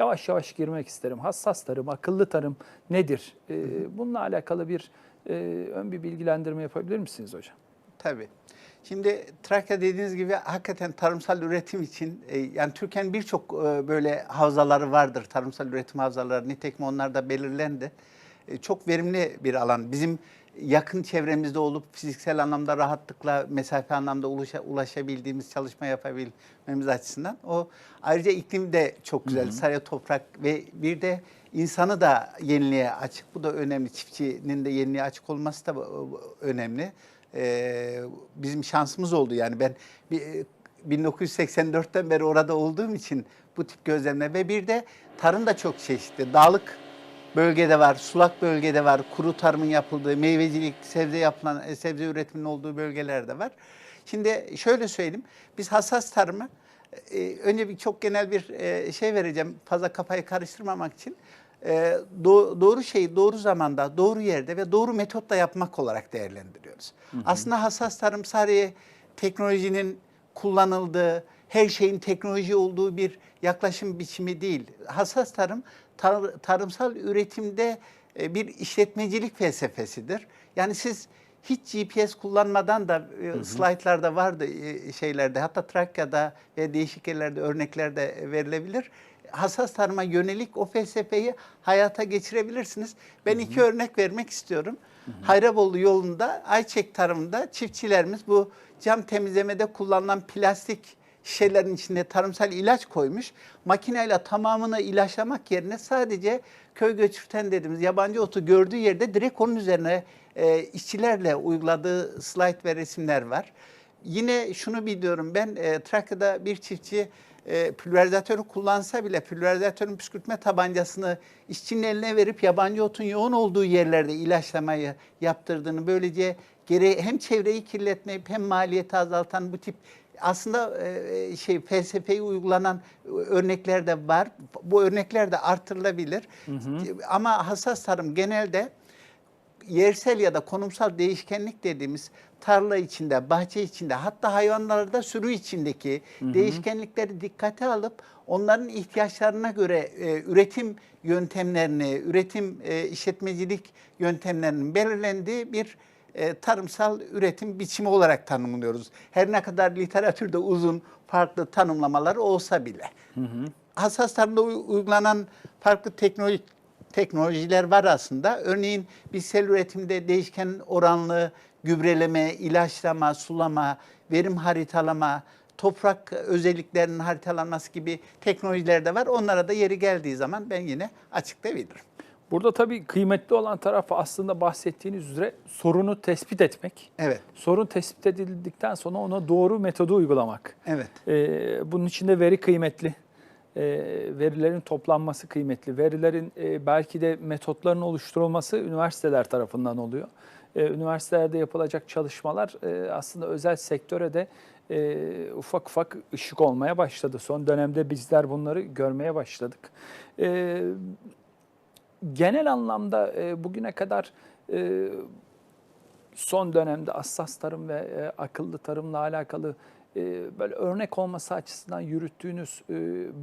yavaş yavaş girmek isterim. Hassas tarım, akıllı tarım nedir? E, bununla alakalı bir e, ön bir bilgilendirme yapabilir misiniz hocam? Tabii. Şimdi Trakya dediğiniz gibi hakikaten tarımsal üretim için e, yani Türkiye'nin birçok e, böyle havzaları vardır. Tarımsal üretim havzaları. Nitekim onlar da belirlendi. E, Çok verimli bir alan. Bizim yakın çevremizde olup fiziksel anlamda rahatlıkla mesafe anlamda ulaşa, ulaşabildiğimiz çalışma yapabilmemiz açısından. O ayrıca iklim de çok güzel. Sarı toprak ve bir de insanı da yeniliğe açık. Bu da önemli. Çiftçinin de yeniliğe açık olması da bu önemli. Ee, bizim şansımız oldu yani ben bir, 1984'ten beri orada olduğum için bu tip gözlemler ve bir de tarım da çok çeşitli. Dağlık bölgede var, sulak bölgede var, kuru tarımın yapıldığı, meyvecilik, sebze yapılan, e, sebze üretiminin olduğu bölgelerde var. Şimdi şöyle söyleyeyim, biz hassas tarımı e, önce bir çok genel bir e, şey vereceğim, fazla kafayı karıştırmamak için. E, do- doğru şeyi doğru zamanda, doğru yerde ve doğru metotla yapmak olarak değerlendiriyoruz. Aslında hassas tarım sadece teknolojinin kullanıldığı, her şeyin teknoloji olduğu bir yaklaşım biçimi değil. Hassas tarım tar- tarımsal üretimde e, bir işletmecilik felsefesidir. Yani siz hiç GPS kullanmadan da e, slaytlarda vardı e, şeylerde hatta Trakya'da ve değişik yerlerde örneklerde verilebilir. Hassas tarıma yönelik o felsefeyi hayata geçirebilirsiniz. Ben iki örnek vermek istiyorum. Hayrabolu yolunda Ayçek tarımında çiftçilerimiz bu cam temizlemede kullanılan plastik şişelerin içine tarımsal ilaç koymuş. Makineyle tamamını ilaçlamak yerine sadece köy göçürten dediğimiz yabancı otu gördüğü yerde direkt onun üzerine e, işçilerle uyguladığı slide ve resimler var. Yine şunu biliyorum ben e, Trakya'da bir çiftçi e, pülverizatörü kullansa bile pülverizatörün püskürtme tabancasını işçinin eline verip yabancı otun yoğun olduğu yerlerde ilaçlamayı yaptırdığını böylece geri hem çevreyi kirletmeyip hem maliyeti azaltan bu tip aslında e, şey felsefeyi uygulanan örnekler de var. Bu örnekler de artırılabilir. Ama hassas tarım genelde yersel ya da konumsal değişkenlik dediğimiz tarla içinde, bahçe içinde hatta hayvanlarda sürü içindeki değişkenlikleri dikkate alıp onların ihtiyaçlarına göre e, üretim yöntemlerini, üretim e, işletmecilik yöntemlerinin belirlendiği bir e, tarımsal üretim biçimi olarak tanımlıyoruz. Her ne kadar literatürde uzun farklı tanımlamaları olsa bile. Hassas tarımda uy- uygulanan farklı teknoloji teknolojiler var aslında. Örneğin bitkisel üretimde değişken oranlı gübreleme, ilaçlama, sulama, verim haritalama, toprak özelliklerinin haritalanması gibi teknolojiler de var. Onlara da yeri geldiği zaman ben yine açıklayabilirim. Burada tabii kıymetli olan tarafı aslında bahsettiğiniz üzere sorunu tespit etmek. Evet, Sorun tespit edildikten sonra ona doğru metodu uygulamak. evet. Ee, bunun için de veri kıymetli. Ee, verilerin toplanması kıymetli. Verilerin e, belki de metotların oluşturulması üniversiteler tarafından oluyor. Ee, üniversitelerde yapılacak çalışmalar e, aslında özel sektöre de e, ufak ufak ışık olmaya başladı. Son dönemde bizler bunları görmeye başladık. Ee, genel anlamda e, bugüne kadar e, son dönemde hassas tarım ve e, akıllı tarımla alakalı e, böyle örnek olması açısından yürüttüğünüz e,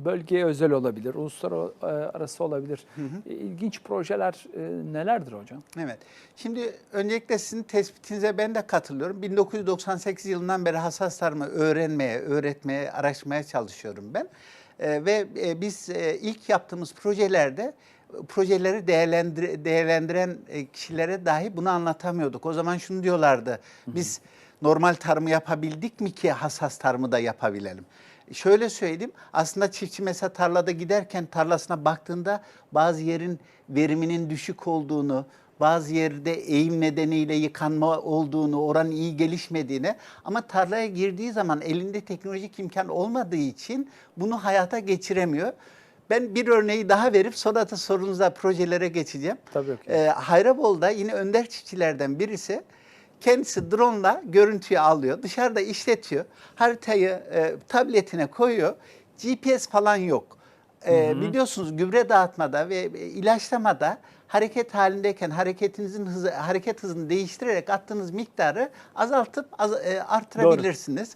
bölgeye özel olabilir, uluslararası olabilir. E, İlginç projeler e, nelerdir hocam? Evet. Şimdi öncelikle sizin tespitinize ben de katılıyorum. 1998 yılından beri hassas tarımı öğrenmeye, öğretmeye, araştırmaya çalışıyorum ben. Ee, ve e, biz e, ilk yaptığımız projelerde e, projeleri değerlendir, değerlendiren e, kişilere dahi bunu anlatamıyorduk. O zaman şunu diyorlardı. Biz normal tarımı yapabildik mi ki hassas tarımı da yapabilelim? Şöyle söyleyeyim. Aslında çiftçi mesela tarlada giderken tarlasına baktığında bazı yerin veriminin düşük olduğunu, bazı yerde eğim nedeniyle yıkanma olduğunu, oranın iyi gelişmediğini ama tarlaya girdiği zaman elinde teknolojik imkan olmadığı için bunu hayata geçiremiyor. Ben bir örneği daha verip sonra da sorunuza projelere geçeceğim. Tabii ki. Ee, Hayrabol'da yine önder çiftçilerden birisi kendisi drone'la görüntüyü alıyor, dışarıda işletiyor, haritayı e, tabletine koyuyor, GPS falan yok. Ee, biliyorsunuz gübre dağıtmada ve ilaçlamada hareket halindeyken hareketinizin hızı, hareket hızını değiştirerek attığınız miktarı azaltıp az, e, artırabilirsiniz.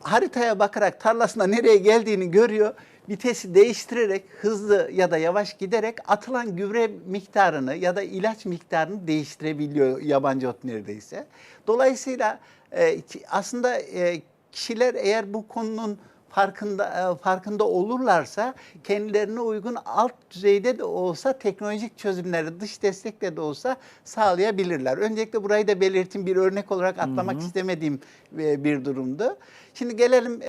Haritaya bakarak tarlasına nereye geldiğini görüyor. Vitesi değiştirerek hızlı ya da yavaş giderek atılan gübre miktarını ya da ilaç miktarını değiştirebiliyor yabancı ot neredeyse. Dolayısıyla e, aslında e, kişiler eğer bu konunun farkında e, farkında olurlarsa kendilerine uygun alt düzeyde de olsa teknolojik çözümleri dış destekle de olsa sağlayabilirler. Öncelikle burayı da belirteyim bir örnek olarak atlamak istemediğim e, bir durumdu. Şimdi gelelim